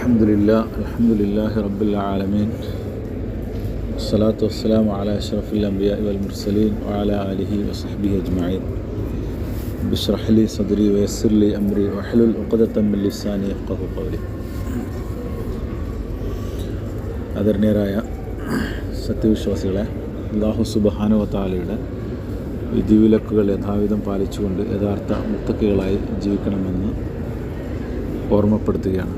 الحمد لله الحمد لله رب العالمين الصلاة والسلام على أشرف الأنبياء والمرسلين وعلى آله وصحبه أجمعين بشرح لي صدري ويسر لي أمري واحلل عقدة من لساني يفقه قولي ആദരണീയരായ സത്യവിശ്വാസികളെ അള്ളാഹു സുബഹാനുവത്താലയുടെ വിധിവിലക്കുകൾ യഥാവിധം പാലിച്ചുകൊണ്ട് യഥാർത്ഥ മുത്തക്കികളായി ജീവിക്കണമെന്ന് ഓർമ്മപ്പെടുത്തുകയാണ്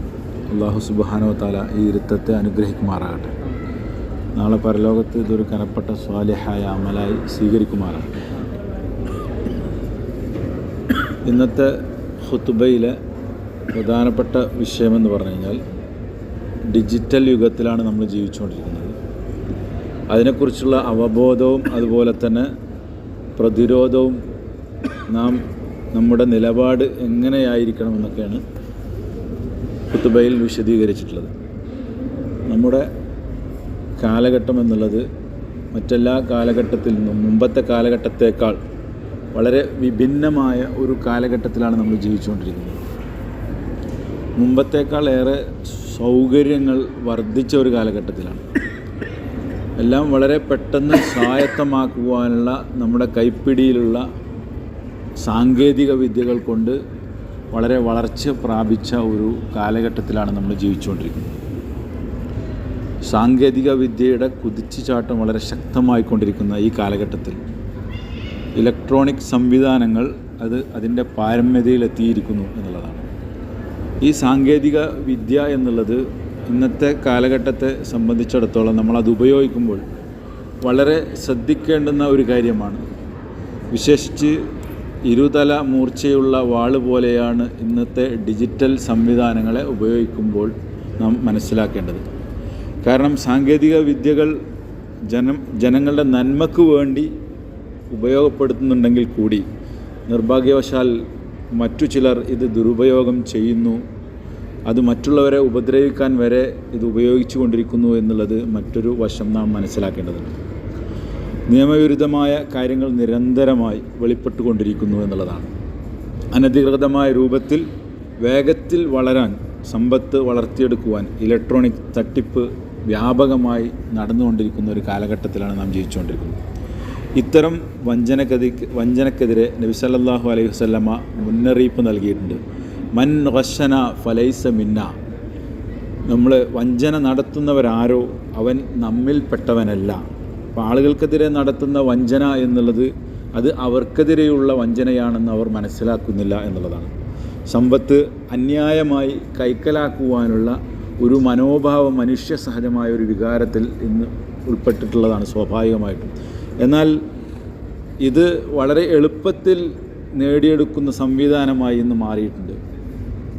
അള്ളാഹു സുബഹാനുവത്താല ഈ ഇരുത്തത്തെ അനുഗ്രഹിക്കുമാറാകട്ടെ. നാളെ പരലോകത്ത് ഇതൊരു കനപ്പെട്ട സ്വാലിഹായ അമലായി സ്വീകരിക്കുമാറാകട്ടെ. ഇന്നത്തെ ഹുത്തുബയിലെ പ്രധാനപ്പെട്ട വിഷയമെന്ന് പറഞ്ഞു കഴിഞ്ഞാൽ ഡിജിറ്റൽ യുഗത്തിലാണ് നമ്മൾ ജീവിച്ചുകൊണ്ടിരിക്കുന്നത്. അതിനെക്കുറിച്ചുള്ള അവബോധവും അതുപോലെ തന്നെ പ്രതിരോധവും നാം നമ്മുടെ നിലപാട് എങ്ങനെയായിരിക്കണമെന്നൊക്കെയാണ് കുത്തുബയിൽ വിശദീകരിച്ചിട്ടുള്ളത്. നമ്മുടെ കാലഘട്ടം എന്നുള്ളത് മറ്റെല്ലാ കാലഘട്ടത്തിൽ നിന്നും മുമ്പത്തെ കാലഘട്ടത്തേക്കാൾ വളരെ വിഭിന്നമായ ഒരു കാലഘട്ടത്തിലാണ് നമ്മൾ ജീവിച്ചുകൊണ്ടിരിക്കുന്നത്. മുമ്പത്തേക്കാൾ ഏറെ സൗകര്യങ്ങൾ വർദ്ധിച്ച ഒരു കാലഘട്ടത്തിലാണ്. എല്ലാം വളരെ പെട്ടെന്ന് സ്വായത്തമാക്കുവാനുള്ള നമ്മുടെ കൈപ്പിടിയിലുള്ള സാങ്കേതിക വിദ്യകൾ കൊണ്ട് വളരെ വളർച്ച പ്രാപിച്ച ഒരു കാലഘട്ടത്തിലാണ് നമ്മൾ ജീവിച്ചുകൊണ്ടിരിക്കുന്നത്. സാങ്കേതിക വിദ്യയുടെ കുതിച്ചുചാട്ടം വളരെ ശക്തമായിക്കൊണ്ടിരിക്കുന്ന ഈ കാലഘട്ടത്തിൽ ഇലക്ട്രോണിക് സംവിധാനങ്ങൾ അത് അതിന്റെ പാരമ്യതയിലെത്തിയിരിക്കുന്നു എന്നുള്ളതാണ്. ഈ സാങ്കേതിക വിദ്യ എന്നുള്ളത് ഇന്നത്തെ കാലഘട്ടത്തെ സംബന്ധിച്ചിടത്തോളം നമ്മളത് ഉപയോഗിക്കുമ്പോൾ വളരെ ശ്രദ്ധിക്കേണ്ടുന്ന ഒരു കാര്യമാണ്. വിശേഷിച്ച് ഇരുതല മൂർച്ചയുള്ള വാൾ പോലെയാണ് ഇന്നത്തെ ഡിജിറ്റൽ സംവിധാനങ്ങളെ ഉപയോഗിക്കുമ്പോൾ നാം മനസ്സിലാക്കേണ്ടത്. കാരണം സാങ്കേതിക വിദ്യകൾ ജനം ജനങ്ങളുടെ നന്മക്ക് വേണ്ടി ഉപയോഗപ്പെടുത്തുന്നുണ്ടെങ്കിൽ കൂടി നിർഭാഗ്യവശാൽ മറ്റു ചിലർ ഇത് ദുരുപയോഗം ചെയ്യുന്നു. അത് മറ്റുള്ളവരെ ഉപദ്രവിക്കാൻ വരെ ഇത് ഉപയോഗിച്ചു കൊണ്ടിരിക്കുന്നു എന്നുള്ളത് മറ്റൊരു വശം നാം മനസ്സിലാക്കേണ്ടതുണ്ട്. നിയമവിരുദ്ധമായ കാര്യങ്ങൾ നിരന്തരമായി വെളിപ്പെട്ടുകൊണ്ടിരിക്കുന്നു എന്നുള്ളതാണ്. അനധികൃതമായ രൂപത്തിൽ വേഗത്തിൽ വളരാൻ സമ്പത്ത് വളർത്തിയെടുക്കുവാൻ ഇലക്ട്രോണിക് തട്ടിപ്പ് വ്യാപകമായി നടന്നുകൊണ്ടിരിക്കുന്ന ഒരു കാലഘട്ടത്തിലാണ് നാം ജീവിച്ചുകൊണ്ടിരിക്കുന്നത്. ഇത്തരം വഞ്ചനക്കതി വഞ്ചനക്കെതിരെ നബി സല്ലല്ലാഹു അലൈഹി വസല്ലമ മുന്നറിയിപ്പ് നൽകിയിട്ടുണ്ട്. മൻ റഷന ഫലൈസ മിന്ന. നമ്മൾ വഞ്ചന നടത്തുന്നവരാരോ അവൻ നമ്മിൽപ്പെട്ടവനല്ല. അപ്പോൾ ആളുകൾക്കെതിരെ നടത്തുന്ന വഞ്ചന എന്നുള്ളത് അത് അവർക്കെതിരെയുള്ള വഞ്ചനയാണെന്ന് അവർ മനസ്സിലാക്കുന്നില്ല എന്നുള്ളതാണ്. സമ്പത്ത് അന്യായമായി കൈക്കലാക്കുവാനുള്ള ഒരു മനോഭാവം മനുഷ്യ സഹജമായ ഒരു വികാരത്തിൽ ഇന്ന് ഉൾപ്പെട്ടിട്ടുള്ളതാണ് സ്വാഭാവികമായിട്ടും. എന്നാൽ ഇത് വളരെ എളുപ്പത്തിൽ നേടിയെടുക്കുന്ന സംവിധാനമായി ഇന്ന് മാറിയിട്ടുണ്ട്.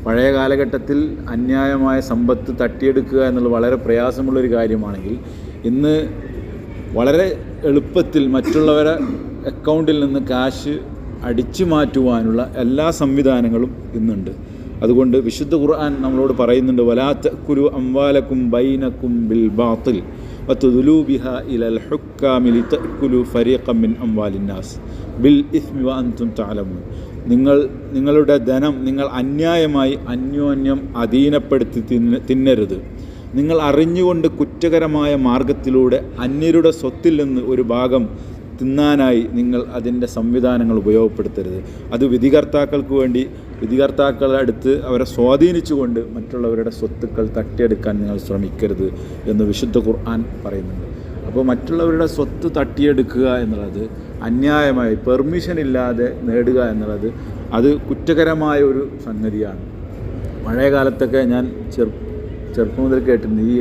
പഴയ കാലഘട്ടത്തിൽ അന്യായമായ സമ്പത്ത് തട്ടിയെടുക്കുക എന്നുള്ളത് വളരെ പ്രയാസമുള്ളൊരു കാര്യമാണെങ്കിൽ ഇന്ന് വളരെ എളുപ്പത്തിൽ മറ്റുള്ളവരെ അക്കൗണ്ടിൽ നിന്ന് കാശ് അടിച്ചു മാറ്റുവാനുള്ള എല്ലാ സംവിധാനങ്ങളും ഇന്നുണ്ട്. അതുകൊണ്ട് വിശുദ്ധ ഖുർആൻ നമ്മളോട് പറയുന്നുണ്ട് വലാത്ത കുരു അംവാലക്കും ബൈനക്കും ബിൽ ബാത്തിൽ ഇലൽ അംവാലിന്നാസ് ബിൽ ഇസ്മി വ അൻതും നിങ്ങൾ നിങ്ങളുടെ ധനം നിങ്ങൾ അന്യായമായി അന്യോന്യം അധീനപ്പെടുത്തി തിന്ന തിന്നരുത്. നിങ്ങൾ അറിഞ്ഞുകൊണ്ട് കുറ്റകരമായ മാർഗത്തിലൂടെ അന്യരുടെ സ്വത്തിൽ നിന്ന് ഒരു ഭാഗം തിന്നാനായി നിങ്ങൾ അതിന്റെ സംവിധാനങ്ങൾ ഉപയോഗപ്പെടുത്തരുത്. അത് വിധികർത്താക്കൾക്ക് വേണ്ടി വിധികർത്താക്കളുടെ അടുത്ത് അവരെ സ്വാധീനിച്ചുകൊണ്ട് മറ്റുള്ളവരുടെ സ്വത്തുക്കൾ തട്ടിയെടുക്കാൻ നിങ്ങൾ ശ്രമിക്കരുത് എന്ന് വിശുദ്ധ ഖുർആൻ പറയുന്നുണ്ട്. അപ്പോൾ മറ്റുള്ളവരുടെ സ്വത്ത് തട്ടിയെടുക്കുക എന്നുള്ളത് അന്യായമായി പെർമിഷൻ ഇല്ലാതെ നേടുക എന്നുള്ളത് അത് കുറ്റകരമായ ഒരു സംഗതിയാണ്. മഴയകാലത്തൊക്കെ ഞാൻ ചെറു ചെറുപ്പം മുതൽ കേട്ടിട്ടുണ്ട് ഈ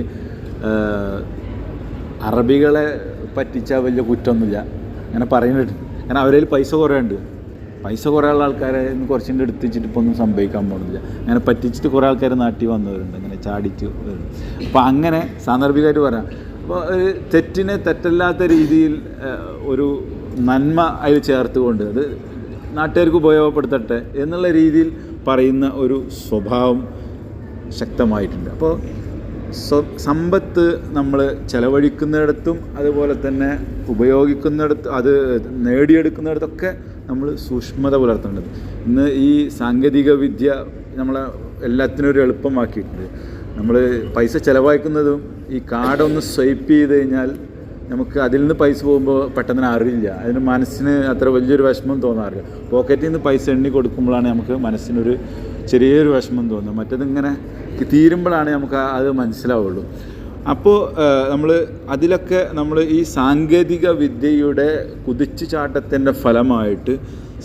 അറബികളെ പറ്റിച്ചാൽ വലിയ കുറ്റമൊന്നുമില്ല. അങ്ങനെ പറയുന്നുണ്ട്. കാരണം അവരിൽ പൈസ കുറേ ഉണ്ട് പൈസ കുറേ ഉള്ള ആൾക്കാരെ ഇന്ന് കുറച്ചിന്റെ എടുത്തിച്ചിട്ട് ഇപ്പോൾ ഒന്നും സംഭവിക്കാൻ പോകുന്നില്ല. അങ്ങനെ പറ്റിച്ചിട്ട് കുറേ ആൾക്കാർ നാട്ടിൽ വന്നവരുണ്ട്. അങ്ങനെ ചാടിച്ച് വരും അപ്പോൾ അങ്ങനെ സാന്ദർഭികമായിട്ട് പറയാം. അപ്പോൾ ഒരു തെറ്റിനെ തെറ്റല്ലാത്ത രീതിയിൽ ഒരു നന്മ അതിൽ ചേർത്തുകൊണ്ട് അത് നാട്ടുകാർക്ക് ഉപയോഗപ്പെടുത്തട്ടെ എന്നുള്ള രീതിയിൽ പറയുന്ന ഒരു സ്വഭാവം ശക്തമായിട്ടുണ്ട്. അപ്പോൾ സമ്പത്ത് നമ്മൾ ചെലവഴിക്കുന്നിടത്തും അതുപോലെ തന്നെ ഉപയോഗിക്കുന്നിടത്ത് അത് നേടിയെടുക്കുന്നിടത്തൊക്കെ നമ്മൾ സൂക്ഷ്മത പുലർത്തേണ്ടത്. ഇന്ന് ഈ സാങ്കേതിക വിദ്യ നമ്മളെ എല്ലാത്തിനും ഒരു എളുപ്പമാക്കിയിട്ടുണ്ട്. നമ്മൾ പൈസ ചിലവാക്കുന്നതും ഈ കാർഡൊന്ന് സ്വൈപ്പ് ചെയ്ത് കഴിഞ്ഞാൽ നമുക്ക് അതിൽ നിന്ന് പൈസ പോകുമ്പോൾ പെട്ടെന്ന് അറിയില്ല. അതിന് മനസ്സിന് അത്ര വലിയൊരു വിഷമം തോന്നാറില്ല. പോക്കറ്റിൽ നിന്ന് പൈസ എണ്ണി കൊടുക്കുമ്പോഴാണ് നമുക്ക് മനസ്സിനൊരു ചെറിയൊരു വിഷമം തോന്നും. മറ്റേതിങ്ങനെ തീരുമ്പോഴാണ് നമുക്ക് അത് മനസ്സിലാവുള്ളൂ. അപ്പോൾ നമ്മൾ അതിലൊക്കെ നമ്മൾ ഈ സാങ്കേതിക വിദ്യയുടെ കുതിച്ചു ചാട്ടത്തിന്റെ ഫലമായിട്ട്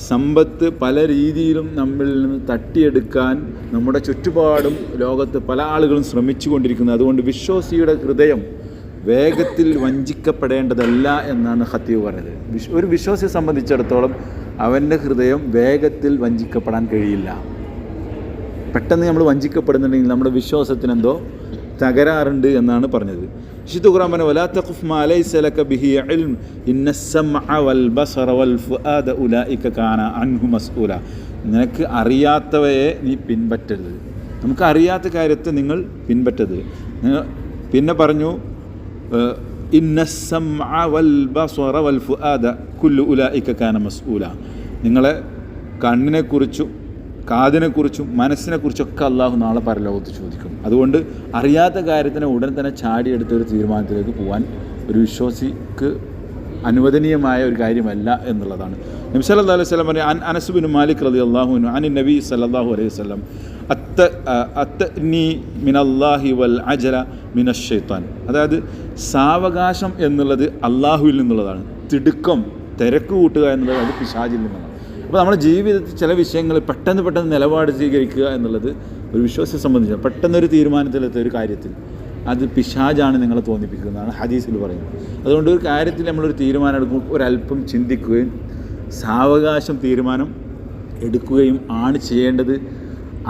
സമ്പത്ത് പല രീതിയിലും നമ്മളിൽ നിന്ന് തട്ടിയെടുക്കാൻ നമ്മുടെ ചുറ്റുപാടും ലോകത്ത് പല ആളുകളും ശ്രമിച്ചു കൊണ്ടിരിക്കുന്നത് അതുകൊണ്ട് വിശ്വാസിയുടെ ഹൃദയം വേഗത്തിൽ വഞ്ചിക്കപ്പെടേണ്ടതല്ല എന്നാണ് ഹത്തീവ് പറഞ്ഞത്. ഒരു വിശ്വാസിയെ സംബന്ധിച്ചിടത്തോളം അവന്റെ ഹൃദയം വേഗത്തിൽ വഞ്ചിക്കപ്പെടാൻ കഴിയില്ല. പെട്ടെന്ന് നമ്മൾ വഞ്ചിക്കപ്പെടുന്നുണ്ടെങ്കിൽ നമ്മുടെ വിശ്വാസത്തിന് എന്തോ തകരാറുണ്ട് എന്നാണ് പറഞ്ഞത്. വിശുദ്ധ ഖുർആൻ പറഞ്ഞു വലാ തഖഫ് മാ ലൈസ ലക ബിഹി ഇൽം ഇന്ന സമഅ വൽ ബസറ വൽ ഫുആദ ഉലൈക കാന അൻഹു മസ്ഊല. നിനക്ക് അറിയാത്തവയെ നീ പിൻപറ്റരുത്. നമുക്ക് അറിയാത്ത കാര്യത്തെ നിങ്ങൾ പിൻപറ്റരുത്. പിന്നെ പറഞ്ഞു ഇന്ന സമഅ വൽ ബസറ വൽ ഫുആദ കുല്ലു ഉലൈക കാന മസ്ഊല. നിങ്ങളെ കണ്ണിനെക്കുറിച്ചും കാതിനെക്കുറിച്ചും മനസ്സിനെക്കുറിച്ചൊക്കെ അള്ളാഹു നാളെ പരലോകത്ത് ചോദിക്കും. അതുകൊണ്ട് അറിയാത്ത കാര്യത്തിനെ ഉടൻ തന്നെ ചാടിയെടുത്ത ഒരു തീരുമാനത്തിലേക്ക് പോകാൻ ഒരു വിശ്വാസിക്ക് അനുവദനീയമായ ഒരു കാര്യമല്ല എന്നുള്ളതാണ്. നബി അലൈഹി സ്വലം പറയും അൻ അനസുബിൻ മാലിക് റളിയല്ലാഹു അൻഹു അൻ നബി സല്ലല്ലാഹു അലൈഹി സ്വലം അത്ത അത്തനി മിനല്ലാഹി വൽ അജല മിനഷെയ്ത്താൻ അതായത് സാവകാശം എന്നുള്ളത് അള്ളാഹുവിൽ നിന്നുള്ളതാണ്. തിടുക്കം തിരക്ക് കൂട്ടുക എന്നുള്ളത് അത് പിശാചിൽ നിന്നാണ് അപ്പോൾ നമ്മുടെ ജീവിതത്തിൽ ചില വിഷയങ്ങൾ പെട്ടെന്ന് പെട്ടെന്ന് നിലപാട് സ്വീകരിക്കുക എന്നുള്ളത് ഒരു വിശ്വാസത്തെ സംബന്ധിച്ച് പെട്ടെന്നൊരു തീരുമാനത്തിലെത്തിയ ഒരു കാര്യത്തിൽ. അത് പിശാജാണ് നിങ്ങളെ തോന്നിപ്പിക്കുന്നതാണ് ഹദീസിൽ പറയുന്നത്. അതുകൊണ്ട് ഒരു കാര്യത്തിൽ നമ്മളൊരു തീരുമാനം എടുക്കുമ്പോൾ ഒരല്പം ചിന്തിക്കുകയും സാവകാശം തീരുമാനം എടുക്കുകയും ആണ് ചെയ്യേണ്ടത്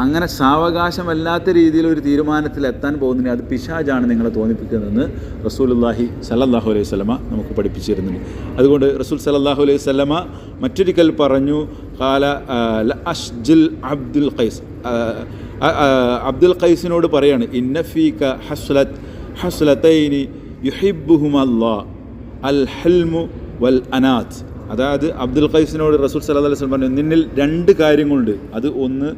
അങ്ങനെ സാവകാശമല്ലാത്ത രീതിയിൽ ഒരു തീരുമാനത്തിൽ എത്താൻ പോകുന്നതിന് അത് പിശാജാണ് നിങ്ങളെ തോന്നിപ്പിക്കുന്നതെന്ന് റസൂലുല്ലാഹി സല്ലാഹു അലൈഹി സ്വലമ നമുക്ക് പഠിപ്പിച്ചിരുന്നുണ്ട്. അതുകൊണ്ട് റസൂൽ സല്ലാഹു അലൈഹി സ്വലമ മറ്റൊരിക്കൽ പറഞ്ഞു കാല അഷ്ജിൽ അബ്ദുൽ ഖൈസ്. അബ്ദുൽ ഖൈസിനോട് പറയാണ് ഇന്നഫീക ഹസ്ലത്ത് ഹസ്ലത്തൈനി യുഹിബുഹുമല്ലാ അൽ ഹൽമു വൽ അനാത്ത്. അതായത് അബ്ദുൽ ഖൈസിനോട് റസൂൽ സല്ലാ അലൈഹി സ്വലം പറഞ്ഞു നിന്നിൽ രണ്ട് കാര്യങ്ങളുണ്ട്. അത് ഒന്ന്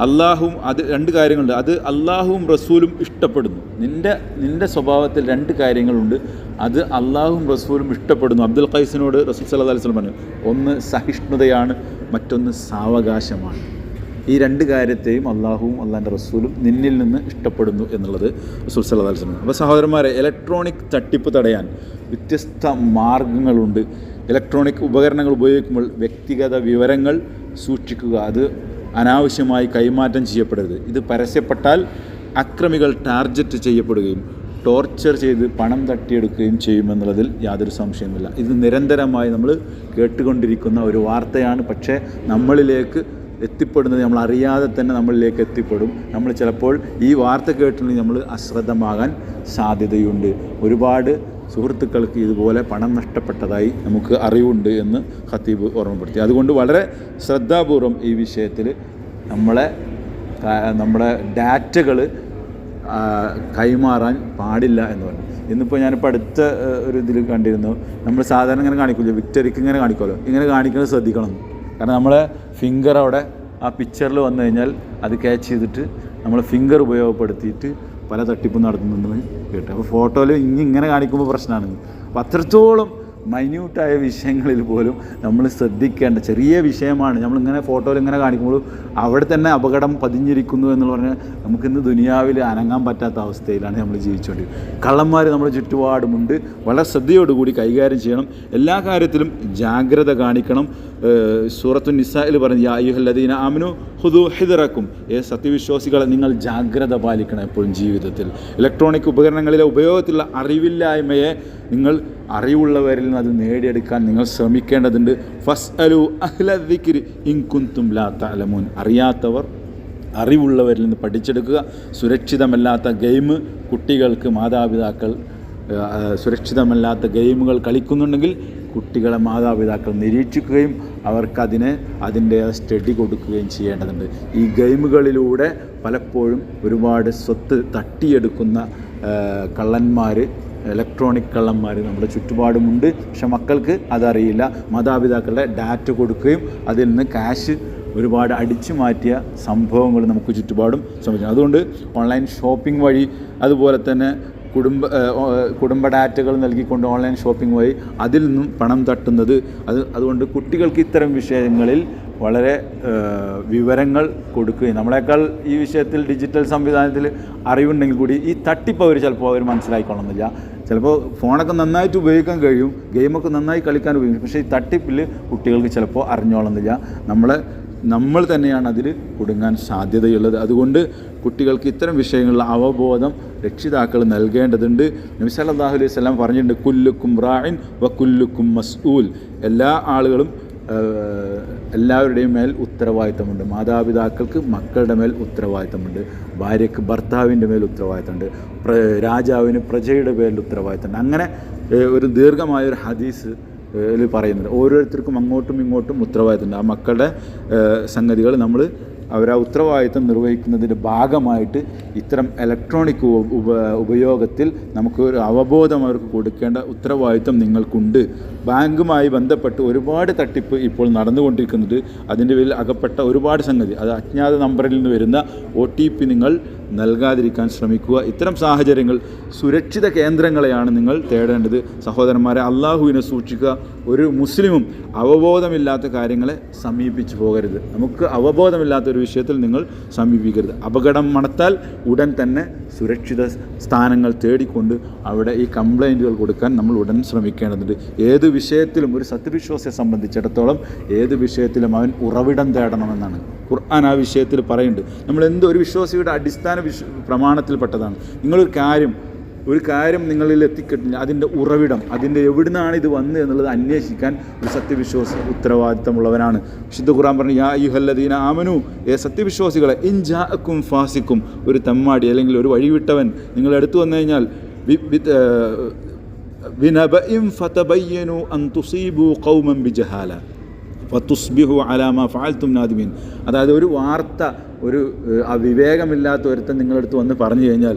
അള്ളാഹും അത് രണ്ട് കാര്യങ്ങളുണ്ട്. അത് അള്ളാഹുവും റസൂലും ഇഷ്ടപ്പെടുന്നു. നിന്റെ നിന്റെ സ്വഭാവത്തിൽ രണ്ട് കാര്യങ്ങളുണ്ട്. അത് അള്ളാഹും റസൂലും ഇഷ്ടപ്പെടുന്നു. അബ്ദുൽ ഖൈസിനോട് റസൂൽ സല്ലല്ലാഹു അലൈഹി പറഞ്ഞു ഒന്ന് സഹിഷ്ണുതയാണ് മറ്റൊന്ന് സാവകാശമാണ്. ഈ രണ്ട് കാര്യത്തെയും അള്ളാഹുവും അള്ളാന്റെ റസൂലും നിന്നിൽ നിന്ന് ഇഷ്ടപ്പെടുന്നു എന്നുള്ളത് റസൂൽ സല്ലല്ലാഹു അലൈഹി വസല്ലം അപ്പോൾ സഹോദരന്മാരെ ഇലക്ട്രോണിക് തട്ടിപ്പ് തടയാൻ വ്യത്യസ്ത മാർഗങ്ങളുണ്ട്. ഇലക്ട്രോണിക് ഉപകരണങ്ങൾ ഉപയോഗിക്കുമ്പോൾ വ്യക്തിഗത വിവരങ്ങൾ സൂക്ഷിക്കുക അത് അനാവശ്യമായി കൈമാറ്റം ചെയ്യപ്പെടരുത്. ഇത് പരസ്യപ്പെട്ടാൽ അക്രമികൾ ടാർജറ്റ് ചെയ്യപ്പെടുകയും ടോർച്ചർ ചെയ്ത് പണം തട്ടിയെടുക്കുകയും ചെയ്യുമെന്നുള്ളതിൽ യാതൊരു സംശയമില്ല ഇത് നിരന്തരമായി നമ്മൾ കേട്ടുകൊണ്ടിരിക്കുന്ന ഒരു വാർത്തയാണ്. പക്ഷേ നമ്മളിലേക്ക് എത്തിപ്പെടുന്നത് നമ്മൾ അറിയാതെ തന്നെ നമ്മളിലേക്ക് എത്തിപ്പെടും. നമ്മൾ ചിലപ്പോൾ ഈ വാർത്ത കേട്ടിട്ടുണ്ടെങ്കിൽ നമ്മൾ അശ്രദ്ധമാകാൻ സാധ്യതയുണ്ട്. ഒരുപാട് സുഹൃത്തുക്കൾക്ക് ഇതുപോലെ പണം നഷ്ടപ്പെട്ടതായി നമുക്ക് അറിവുണ്ട് എന്ന് ഖത്തീബ് ഓർമ്മപ്പെടുത്തി. അതുകൊണ്ട് വളരെ ശ്രദ്ധാപൂർവം ഈ വിഷയത്തിൽ നമ്മളെ നമ്മുടെ ഡാറ്റകൾ കൈമാറാൻ പാടില്ല എന്ന് പറഞ്ഞു. ഇന്നിപ്പോൾ ഞാനിപ്പോൾ അടുത്ത ഒരു ഇതിൽ കണ്ടിരുന്നു. നമ്മൾ സാധാരണ ഇങ്ങനെ കാണിക്കില്ല വിക്ടറിക്ക് ഇങ്ങനെ കാണിക്കുമല്ലോ ഇങ്ങനെ കാണിക്കുന്നത് ശ്രദ്ധിക്കണം. കാരണം നമ്മളെ ഫിംഗർ അവിടെ ആ പിക്ചറിൽ വന്നു കഴിഞ്ഞാൽ അത് ക്യാച്ച് ചെയ്തിട്ട് നമ്മൾ ഫിംഗർ ഉപയോഗപ്പെടുത്തിയിട്ട് പല തട്ടിപ്പും നടത്തുന്നുണ്ടെന്ന് കേട്ടു. അപ്പോൾ ഫോട്ടോയിൽ ഇനി ഇങ്ങനെ കാണിക്കുമ്പോൾ പ്രശ്നമാണ് അപ്പോൾ അത്രത്തോളം മൈന്യൂട്ടായ വിഷയങ്ങളിൽ പോലും നമ്മൾ ശ്രദ്ധിക്കേണ്ട ചെറിയ വിഷയമാണ്. നമ്മളിങ്ങനെ ഫോട്ടോയിൽ ഇങ്ങനെ കാണിക്കുമ്പോൾ അവിടെ തന്നെ അപകടം പതിഞ്ഞിരിക്കുന്നു എന്ന് പറഞ്ഞാൽ നമുക്കിന്ന് ദുനിയാവിൽ അനങ്ങാൻ പറ്റാത്ത അവസ്ഥയിലാണ് നമ്മൾ ജീവിച്ചുകൊണ്ടിരിക്കുന്നത്. കള്ളന്മാർ നമ്മുടെ ചുറ്റുപാടുമുണ്ട്. വളരെ ശ്രദ്ധയോടുകൂടി കൈകാര്യം ചെയ്യണം. എല്ലാ കാര്യത്തിലും ജാഗ്രത കാണിക്കണം. സൂറത്തു നിസായിൽ പറഞ്ഞു യാ അമനു ഹുദു ഹിദറക്കും. ഏ സത്യവിശ്വാസികളെ നിങ്ങൾ ജാഗ്രത പാലിക്കണം എപ്പോഴും ജീവിതത്തിൽ. ഇലക്ട്രോണിക് ഉപകരണങ്ങളിലെ ഉപയോഗത്തിലുള്ള അറിവില്ലായ്മയെ നിങ്ങൾ അറിവുള്ളവരിൽ നിന്ന് അത് നേടിയെടുക്കാൻ നിങ്ങൾ ശ്രമിക്കേണ്ടതുണ്ട്. ഫസ് അലു അഹ്ലിക്കിരി ഇൻകുന്തും ലാ തലമൂൻ അറിയാത്തവർ അറിവുള്ളവരിൽ നിന്ന് പഠിച്ചെടുക്കുക. സുരക്ഷിതമല്ലാത്ത ഗെയിം കുട്ടികൾക്ക് മാതാപിതാക്കൾ സുരക്ഷിതമല്ലാത്ത ഗെയിമുകൾ കളിക്കുന്നുണ്ടെങ്കിൽ കുട്ടികളെ മാതാപിതാക്കൾ നിരീക്ഷിക്കുകയും അവർക്കതിനെ അതിന്റെ സ്റ്റഡി കൊടുക്കുകയും ചെയ്യേണ്ടതുണ്ട്. ഈ ഗെയിമുകളിലൂടെ പലപ്പോഴും ഒരുപാട് സ്വത്ത് തട്ടിയെടുക്കുന്ന കള്ളന്മാർ ഇലക്ട്രോണിക് കള്ളന്മാർ നമ്മുടെ ചുറ്റുപാടുമുണ്ട്. പക്ഷെ മക്കൾക്ക് അതറിയില്ല. മാതാപിതാക്കളുടെ ഡാറ്റ കൊടുക്കുകയും അതിൽ നിന്ന് ക്യാഷ് ഒരുപാട് അടിച്ചു മാറ്റിയ സംഭവങ്ങൾ നമുക്ക് ചുറ്റുപാടും സംഭവിക്കുന്നു അതുകൊണ്ട് ഓൺലൈൻ ഷോപ്പിംഗ് വഴി അതുപോലെ തന്നെ കുടുംബ കുടുംബ ഡാറ്റകൾ നൽകിക്കൊണ്ട് ഓൺലൈൻ ഷോപ്പിംഗ് വഴി അതിൽ നിന്നും പണം തട്ടുന്നത്. അത് അതുകൊണ്ട് കുട്ടികൾക്ക് ഇത്തരം വിഷയങ്ങളിൽ വളരെ വിവരങ്ങൾ കൊടുക്കുകയും നമ്മളെക്കാൾ ഈ വിഷയത്തിൽ ഡിജിറ്റൽ സംവിധാനത്തിൽ അറിവുണ്ടെങ്കിൽ കൂടി ഈ തട്ടിപ്പ് അവർ ചിലപ്പോൾ അവർ മനസ്സിലാക്കിക്കൊള്ളുന്നില്ല ചിലപ്പോൾ ഫോണൊക്കെ നന്നായിട്ട് ഉപയോഗിക്കാൻ കഴിയും ഗെയിമൊക്കെ നന്നായി കളിക്കാൻ ഉപയോഗിക്കും. പക്ഷേ ഈ തട്ടിപ്പിൽ കുട്ടികൾക്ക് ചിലപ്പോൾ അറിഞ്ഞോളുന്നില്ല. നമ്മളെ നമ്മൾ തന്നെയാണ് അതിൽ കുടുങ്ങാൻ സാധ്യതയുള്ളത്. അതുകൊണ്ട് കുട്ടികൾക്ക് ഇത്തരം വിഷയങ്ങളിൽ അവബോധം രക്ഷിതാക്കൾ നൽകേണ്ടതുണ്ട്. നബി അല്ലാഹു അലൈഹി സ്വലാം പറഞ്ഞിട്ടുണ്ട് കുല്ലുക്കും റായിൻ വ കുല്ലുക്കും മസ്ഊൽ. എല്ലാ ആളുകളും എല്ലാവരുടെയും മേൽ ഉത്തരവാദിത്തമുണ്ട്. മാതാപിതാക്കൾക്ക് മക്കളുടെ മേൽ ഉത്തരവാദിത്തമുണ്ട്. ഭാര്യയ്ക്ക് ഭർത്താവിന്റെ മേൽ ഉത്തരവാദിത്തമുണ്ട്. പ്ര രാജാവിന് പ്രജയുടെ പേരിൽ ഉത്തരവാദിത്തമുണ്ട്. അങ്ങനെ ഒരു ദീർഘമായൊരു ഹദീസ് പറയുന്നുണ്ട്. ഓരോരുത്തർക്കും അങ്ങോട്ടും ഇങ്ങോട്ടും ഉത്തരവാദിത്തമുണ്ട്. ആ മക്കളുടെ സംഗതികൾ നമ്മൾ അവർ ആ ഉത്തരവാദിത്വം നിർവഹിക്കുന്നതിന്റെ ഭാഗമായിട്ട് ഇത്തരം ഇലക്ട്രോണിക് ഉപ ഉപ- ഉപയോഗത്തിൽ നമുക്ക് ഒരു അവബോധം അവർക്ക് കൊടുക്കേണ്ട ഉത്തരവാദിത്വം നിങ്ങൾക്കുണ്ട്. ബാങ്കുമായി ബന്ധപ്പെട്ട് ഒരുപാട് തട്ടിപ്പ് ഇപ്പോൾ നടന്നുകൊണ്ടിരിക്കുന്നത് അതിന്റെ പേരിൽ അകപ്പെട്ട ഒരുപാട് സംഗതി. അത് അജ്ഞാത നമ്പറിൽ നിന്ന് വരുന്ന ഒ നിങ്ങൾ നൽകാതിരിക്കാൻ ശ്രമിക്കുക. ഇത്തരം സാഹചര്യങ്ങൾ സുരക്ഷിത കേന്ദ്രങ്ങളെയാണ് നിങ്ങൾ തേടേണ്ടത്. സഹോദരന്മാരെ അള്ളാഹുവിനെ സൂക്ഷിക്കുക. ഒരു മുസ്ലിമും അവബോധമില്ലാത്ത കാര്യങ്ങളെ സമീപിച്ചു പോകരുത്. നമുക്ക് അവബോധമില്ലാത്ത ഒരു വിഷയത്തിൽ നിങ്ങൾ സമീപിക്കരുത്. അപകടം മണത്താൽ ഉടൻ തന്നെ സുരക്ഷിത സ്ഥാനങ്ങൾ തേടിക്കൊണ്ട് അവിടെ ഈ കംപ്ലൈന്റുകൾ കൊടുക്കാൻ നമ്മൾ ഉടൻ ശ്രമിക്കേണ്ടതുണ്ട്. ഏത് വിഷയത്തിലും ഒരു സത്യവിശ്വാസിയെ സംബന്ധിച്ചിടത്തോളം ഏത് വിഷയത്തിലും അവൻ ഉറവിടം തേടണമെന്നാണ്. ഖുർആൻ ആ വിഷയത്തിൽ പറയുന്നുണ്ട്. നമ്മൾ എന്ത് ഒരു വിശ്വാസിയുടെ അടിസ്ഥാന വിശ്വ പ്രമാണത്തിൽപ്പെട്ടതാണ്. നിങ്ങളൊരു കാര്യം ഒരു കാര്യം നിങ്ങളിൽ എത്തിക്കിട്ടില്ല അതിന്റെ ഉറവിടം അതിന്റെ എവിടുന്നാണ് ഇത് വന്നത് എന്നുള്ളത് അന്വേഷിക്കാൻ ഒരു സത്യവിശ്വാസ ഉത്തരവാദിത്തമുള്ളവനാണ്. വിശുദ്ധ ഖുറാൻ പറഞ്ഞു യാ യുഹല്ലദീന ആമനു ഏ സത്യവിശ്വാസികളെ ഇൻജാക്കും ഫാസിക്കും ഒരു തമ്മാടി അല്ലെങ്കിൽ ഒരു വഴിവിട്ടവൻ നിങ്ങൾ എടുത്തു വന്നു കഴിഞ്ഞാൽ വി- വി- ഏഹ്, ബിനബഇൻ ഫതബയ്യനു അൻ ഖൗമൻ ബിജഹാല അതായത് ഒരു വാർത്ത ഒരു ഏഹ്, അവിവേകമില്ലാത്ത ഒരുത്തൻ നിങ്ങളെടുത്ത് വന്ന് പറഞ്ഞു കഴിഞ്ഞാൽ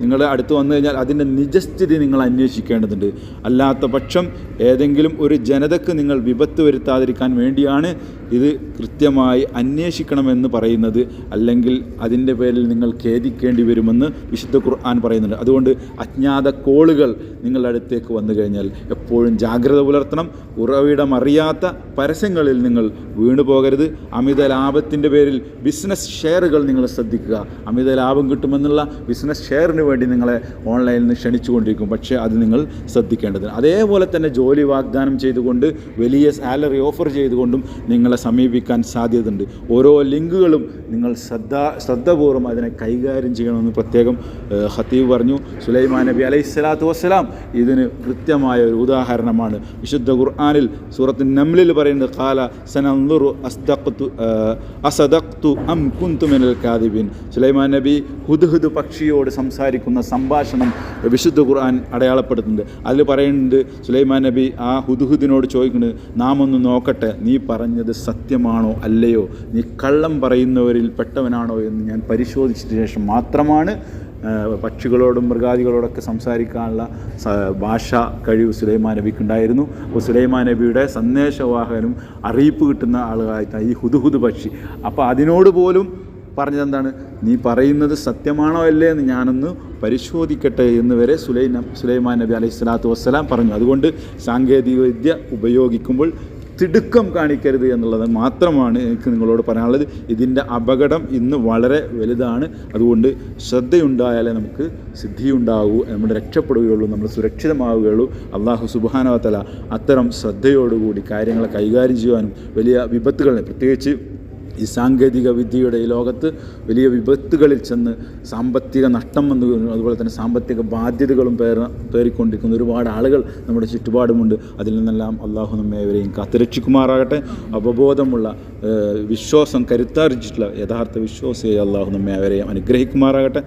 നിങ്ങൾ അടുത്ത് വന്നു കഴിഞ്ഞാൽ അതിന്റെ നിജസ്ഥിതി നിങ്ങൾ അന്വേഷിക്കേണ്ടതുണ്ട്. അല്ലാത്ത പക്ഷം ഏതെങ്കിലും ഒരു ജനതക്ക് നിങ്ങൾ വിപത്ത് വരുത്താതിരിക്കാൻ വേണ്ടിയാണ് ഇത് കൃത്യമായി അന്വേഷിക്കണമെന്ന് പറയുന്നത് അല്ലെങ്കിൽ അതിന്റെ പേരിൽ നിങ്ങൾ ഖേദിക്കേണ്ടി വരുമെന്ന് വിശുദ്ധ ഖുർആൻ പറയുന്നുണ്ട്. അതുകൊണ്ട് അജ്ഞാത കോളുകൾ നിങ്ങളുടെ അടുത്തേക്ക് വന്നു കഴിഞ്ഞാൽ എപ്പോഴും ജാഗ്രത പുലർത്തണം. ഉറവിടം അറിയാത്ത പരസ്യങ്ങളിൽ നിങ്ങൾ വീണു പോകരുത്. അമിത ലാഭത്തിന്റെ പേരിൽ ബിസിനസ് ഷെയറുകൾ നിങ്ങൾ ശ്രദ്ധിക്കുക. അമിത ലാഭം കിട്ടുമെന്നുള്ള ബിസിനസ് ഷെയറിന് വേണ്ടി നിങ്ങളെ ഓൺലൈനിൽ നിന്ന് ക്ഷണിച്ചുകൊണ്ടിരിക്കും. പക്ഷേ അത് നിങ്ങൾ ശ്രദ്ധിക്കേണ്ടത് അതേപോലെ തന്നെ ജോലി വാഗ്ദാനം ചെയ്തുകൊണ്ട് വലിയ സാലറി ഓഫർ ചെയ്തുകൊണ്ടും നിങ്ങളെ സമീപിക്കാൻ സാധ്യതയുണ്ട്. ഓരോ ലിങ്കുകളും നിങ്ങൾ ശ്രദ്ധ ശ്രദ്ധപൂർവം അതിനെ കൈകാര്യം ചെയ്യണമെന്ന് പ്രത്യേകം ഹത്തീബ് പറഞ്ഞു. സുലൈമാൻ നബി അലൈഹി സ്വലാത്തു വസ്സലാം ഇതിന് കൃത്യമായ ഒരു ഉദാഹരണമാണ്. വിശുദ്ധ ഖുർആാനിൽ സൂറത്ത് നംലിൽ പറയുന്നത് കാല സനന്ദുറു അസ്ദഖ്തു അസദക്തു അം കുന്തു മിനൽ കാദിബിൻ. സുലൈമാൻ നബി ഹുദ്ഹുദ് പക്ഷിയോട് സംസാരിക്കുന്ന സംഭാഷണം വിശുദ്ധ ഖുർആൻ അടയാളപ്പെടുത്തുന്നുണ്ട്. അതിൽ പറയുന്നുണ്ട് സുലൈമാൻ നബി ആ ഹുദ്ഹുദിനോട് ചോദിക്കുന്നത് നാം ഒന്ന് നോക്കട്ടെ നീ പറഞ്ഞത് സത്യമാണോ അല്ലയോ? നീ കള്ളം പറയുന്നവരിൽ പെട്ടവനാണോ എന്ന് ഞാൻ പരിശോധിച്ചതിന് ശേഷം മാത്രമാണ് പക്ഷികളോടും മൃഗാദികളോടൊക്കെ സംസാരിക്കാനുള്ള ഭാഷ കഴിവ് സുലൈമാൻ നബിക്കുണ്ടായിരുന്നു. അപ്പോൾ സുലൈമാൻ നബിയുടെ സന്ദേശവാഹകനും അറിയിപ്പ് കിട്ടുന്ന ആളുകളായിട്ടാണ് ഈ ഹുദുഹുദ് പക്ഷി. അപ്പോൾ അതിനോട് പോലും പറഞ്ഞത് എന്താണ് നീ പറയുന്നത് സത്യമാണോ അല്ലേ എന്ന് ഞാനൊന്ന് പരിശോധിക്കട്ടെ എന്ന് വരെ സുലൈ സുലൈമാൻ നബി അലൈഹി സ്വലാത്തു വസ്സലാം പറഞ്ഞു. അതുകൊണ്ട് സാങ്കേതിക വിദ്യ ഉപയോഗിക്കുമ്പോൾ തിടുക്കം കാണിക്കരുത് എന്നുള്ളത് മാത്രമാണ് എനിക്ക് നിങ്ങളോട് പറയാനുള്ളത്. ഇതിന്റെ അപകടം ഇന്ന് വളരെ വലുതാണ്. അതുകൊണ്ട് ശ്രദ്ധയുണ്ടായാലേ നമുക്ക് സിദ്ധിയുണ്ടാകൂ നമ്മൾ രക്ഷപ്പെടുകയുള്ളൂ നമ്മൾ സുരക്ഷിതമാവുകയുള്ളൂ. അള്ളാഹു സുബാനവത്തല അത്തരം ശ്രദ്ധയോടുകൂടി കാര്യങ്ങളെ കൈകാര്യം ചെയ്യുവാനും വലിയ വിപത്തുകളെ പ്രത്യേകിച്ച് ഈ സാങ്കേതിക വിദ്യയുടെ ഈ ലോകത്ത് വലിയ വിപത്തുകളിൽ ചെന്ന് സാമ്പത്തിക നഷ്ടം വന്നു അതുപോലെ തന്നെ സാമ്പത്തിക ബാധ്യതകളും പേർ പേറിക്കൊണ്ടിരിക്കുന്ന ഒരുപാട് ആളുകൾ നമ്മുടെ ചുറ്റുപാടുമുണ്ട്. അതിൽ നിന്നെല്ലാം അള്ളാഹു നമ്മെ അവരെയും കാത്തുരക്ഷിക്കുമാറാകട്ടെ. അവബോധമുള്ള വിശ്വാസം കരുത്താർജിച്ചിട്ടുള്ള യഥാർത്ഥ വിശ്വാസിയെ അള്ളാഹു നമ്മെ അവരെയും അനുഗ്രഹിക്കുമാറാകട്ടെ.